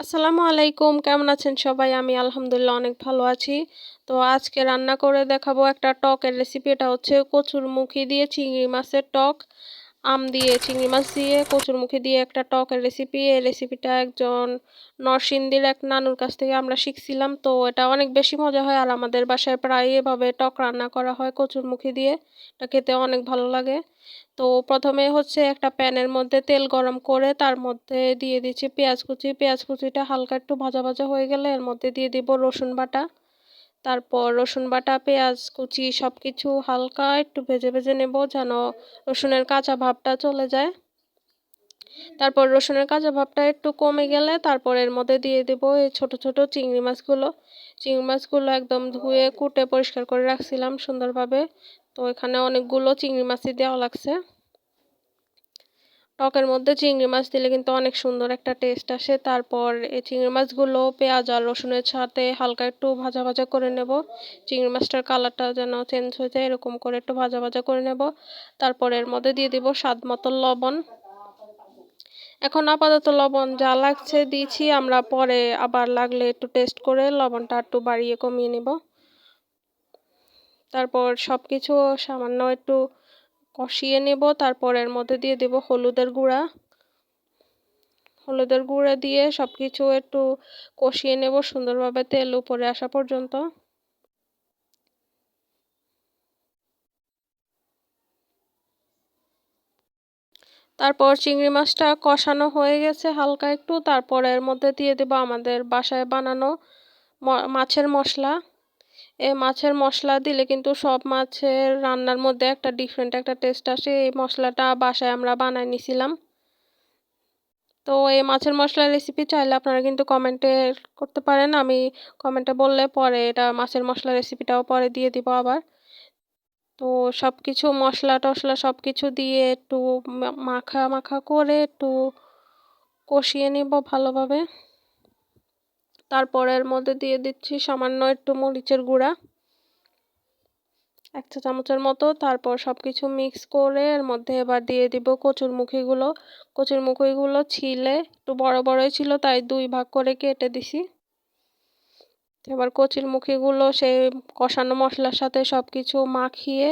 আসসালামু আলাইকুম, কেমন আছেন সবাই? আমি আলহামদুলিল্লাহ অনেক ভালো আছি। তো আজকে রান্না করে দেখাবো একটা টকের রেসিপি এটা হচ্ছে কচুর মুখি দিয়ে চিংড়ি মাছের টক। আম দিয়ে, চিংড়ি মাছ দিয়ে কচুরমুখী দিয়ে একটা টকের রেসিপি এই রেসিপিটা একজন নরসিংদীর এক নানুর কাছ থেকে আমরা শিখছিলাম। তো এটা অনেক বেশি মজা হয় আর আমাদের বাসায় প্রায় এভাবে টক রান্না করা হয় কচুরমুখী দিয়ে। এটা খেতে অনেক ভালো লাগে। তো প্রথমে হচ্ছে একটা প্যানের মধ্যে তেল গরম করে তার মধ্যে দিয়ে দিচ্ছি পেঁয়াজ কুচি। পেঁয়াজ কুচিটা হালকা একটু ভাজা ভাজা হয়ে গেলে এর মধ্যে দিয়ে দিব রসুন বাটা। তারপর রসুন বাটা, পেঁয়াজ, কুচি সব কিছু হালকা একটু ভেজে ভেজে নেব যেন রসুনের কাঁচা ভাবটা চলে যায়। তারপর রসুনের কাঁচা ভাবটা একটু কমে গেলে তারপর এর মধ্যে দিয়ে দেবো এই ছোটো ছোটো চিংড়ি মাছগুলো। চিংড়ি মাছগুলো একদম ধুয়ে কুটে পরিষ্কার করে রাখছিলাম সুন্দরভাবে। তো এখানে অনেকগুলো চিংড়ি মাছই দেওয়া লাগছে। টকের মধ্যে চিংড়ি মাছ দিলে কিন্তু অনেক সুন্দর একটা টেস্ট আসে। তারপর এই চিংড়ি মাছগুলো পেঁয়াজ আর রসুনের সাথে হালকা একটু ভাজা ভাজা করে নেব। চিংড়ি মাছটার কালারটা যেন চেঞ্জ হয়ে যায়, এরকম করে একটু ভাজা ভাজা করে নেব। তারপর এর মধ্যে দিয়ে দিব স্বাদ মতো লবণ। এখন আপাতত লবণ যা লাগছে দিয়েছি, আমরা পরে আবার লাগলে একটু টেস্ট করে লবণটা একটু বাড়িয়ে কমিয়ে নেব। তারপর সব কিছু সামান্য একটু কষিয়ে নেব, তারপর এর মধ্যে দিয়ে দেব হলুদের গুঁড়া। হলুদের গুঁড়া দিয়ে সব কিছু একটু কষিয়ে নেব সুন্দরভাবে তেল উপরে আসা পর্যন্ত। তারপর চিংড়ি মাছটা কষানো হয়ে গেছে হালকা একটু, তারপর এর মধ্যে দিয়ে দেবো আমাদের বাসায় বানানো মাছের মশলা। এই মাছের মশলা দিলে কিন্তু সব মাছের রান্নার মধ্যে একটা ডিফারেন্ট একটা টেস্ট আসে। এই মশলাটা বাসায় আমরা বানাই নিছিলাম। তো এই মাছের মশলার রেসিপি চাইলে আপনারা কিন্তু কমেন্টে করতে পারেন। আমি কমেন্টে বললে পরে এটা মাছের মশলা রেসিপিটাও পরে দিয়ে দিব আবার। তো সব কিছু মশলা টশলা সব কিছু দিয়ে একটু মাখা মাখা করে একটু কষিয়ে নেব ভালোভাবে। তারপরের মধ্যে দিয়ে দিচ্ছি সামান্য একটু মরিচের গুঁড়া। এক চা চামচের মতো। তারপর সব কিছু মিক্স করে এর মধ্যে এবার দিয়ে দিব কচুর মুখিগুলো কচুর মুখিগুলো ছিলে, একটু বড় বড়ই ছিল, তাই দুই ভাগ করে কেটে দিছি। এবার কচির মুখিগুলো সেই কষানো মশলার সাথে সব কিছু মাখিয়ে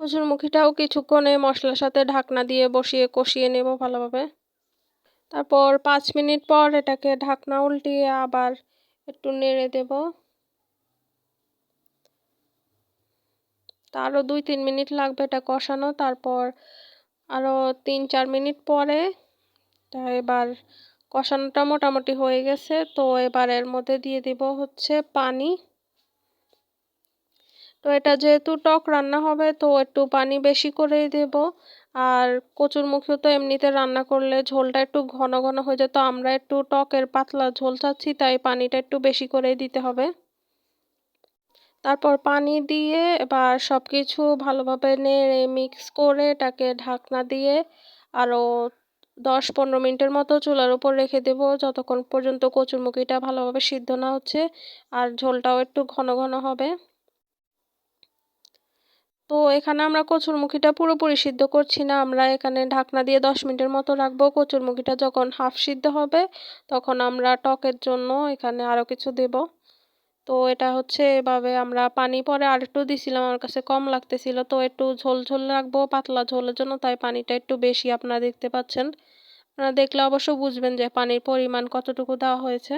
কচুর মুখিটাও কিছুক্ষণে মশলার সাথে ঢাকনা দিয়ে বসিয়ে কষিয়ে নেব ভালোভাবে। তারপর পাঁচ মিনিট পর এটাকে ঢাকনা উল্টিয়ে আবার একটু নেড়ে দেব। আরও দুই তিন মিনিট লাগবে এটা কষানো। তারপর আরও তিন চার মিনিট পরে এবার কষানোটা মোটামুটি হয়ে গেছে। তো এবার এর মধ্যে দিয়ে দিব হচ্ছে পানি। তো এটা যেহেতু টক রান্না হবে, তো একটু পানি বেশি করেই দেব। আর কচুরমুখিও তো এমনিতে রান্না করলে ঝোলটা একটু ঘন ঘন হয়ে যায়, তো আমরা একটু টকের পাতলা ঝোল চাচ্ছি, তাই পানিটা একটু বেশি করেই দিতে হবে। তারপর পানি দিয়ে এবার সব কিছু ভালোভাবে নেড়ে মিক্স করে এটাকে ঢাকনা দিয়ে আরও দশ পনেরো মিনিটের মতো চুলার উপর রেখে দেবো, যতক্ষণ পর্যন্ত কচুরমুখিটা ভালোভাবে সিদ্ধ না হচ্ছে, আর ঝোলটাও একটু ঘন ঘন হবে। তো এখানে আমরা কচুরমুখিটা পুরোপুরি সিদ্ধ করছি না। আমরা এখানে ঢাকনা দিয়ে দশ মিনিটের মতো রাখব। কচুরমুখিটা যখন হাফ সিদ্ধ হবে, তখন আমরা টকের জন্য এখানে আরও কিছু দেব। তো এটা হচ্ছে এভাবে আমরা পানি পরে আর একটু দিছিলাম, আমার কাছে কম লাগতেছিল। তো একটু ঝোল ঝোল রাখব, পাতলা ঝোলের জন্য, তাই পানিটা একটু বেশি আপনারা দেখতে পাচ্ছেন। আপনারা দেখলে অবশ্য বুঝবেন যে পানির পরিমাণ কতটুকু দেওয়া হয়েছে।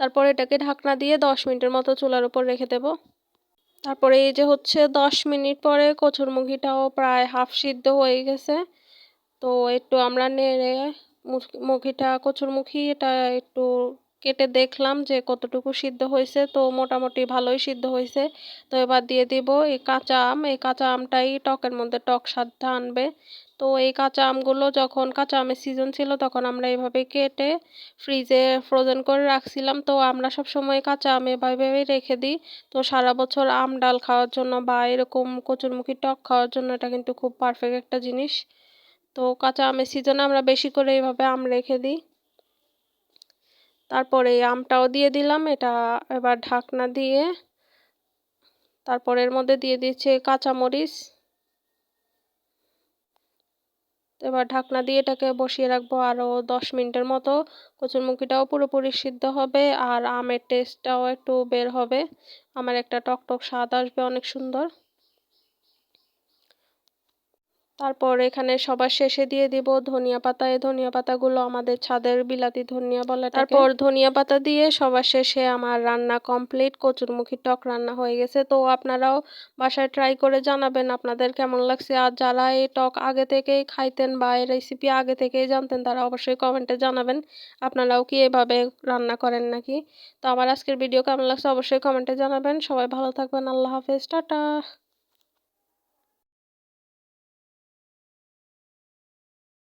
তারপর এটাকে ঢাকনা দিয়ে দশ মিনিটের মতো চুলার উপর রেখে দেব। তারপরে এই যে হচ্ছে দশ মিনিট পরে কচুরমুখিটাও প্রায় হাফ সিদ্ধ হয়ে গেছে। তো একটু আমরা নেড়ে মুখিটা কচুরমুখি এটা একটু কেটে দেখলাম যে কতটুকু সিদ্ধ হয়েছে। তো মোটামুটি ভালোই সিদ্ধ হয়েছে। তো এবার দিয়ে দিব এই কাঁচা আম। এই কাঁচা আমটাই টকের মধ্যে টক স্বাদটা আনবে। তো এই কাঁচা আমগুলো যখন, কাঁচা আমের সিজন ছিল তখন আমরা এভাবে কেটে ফ্রিজে ফ্রোজেন করে রাখছিলাম। তো আমরা সব সময় কাঁচা আম এভাবেই রেখে দিই। তো সারা বছর আম, ডাল খাওয়ার জন্য বা এরকম কচুরমুখী টক খাওয়ার জন্য এটা কিন্তু খুব পারফেক্ট একটা জিনিস। তো কাঁচা আমের সিজনে আমরা বেশি করে এইভাবে আম রেখে দিই। তারপরে আমটাও দিয়ে দিলাম। এটা এবার ঢাকনা দিয়ে, তারপর এর মধ্যে দিয়ে দিচ্ছে কাঁচামরিচ। এবার ঢাকনা দিয়ে এটাকে বসিয়ে রাখব আরও দশ মিনিটের মতো। কচুরমুখিটাও পুরোপুরি সিদ্ধ হবে আর আমের টেস্টটাও একটু বের হবে। আমার একটা টক টক স্বাদ আসবে অনেক সুন্দর। তারপর এখানে সবার শেষে দিয়ে দিব ধনিয়া পাতা। এই ধনিয়া পাতাগুলো আমাদের ছাদের বিলাতি ধনিয়া বলে তারপর ধনিয়া পাতা দিয়ে সবার শেষে আমার রান্না কমপ্লিট। কচুরমুখী টক রান্না হয়ে গেছে। তো আপনারাও বাসায় ট্রাই করে জানাবেন আপনাদের কেমন লাগছে। আর যারা এই টক আগে থেকেই খাইতেন বা এই রেসিপি আগে থেকেই জানতেন, তারা অবশ্যই কমেন্টে জানাবেন। আপনারাও কি এভাবে রান্না করেন নাকি? তো আমার আজকের ভিডিও কেমন লাগছে অবশ্যই কমেন্টে জানাবেন। সবাই ভালো থাকবেন। আল্লাহ হাফেজ। টাটা।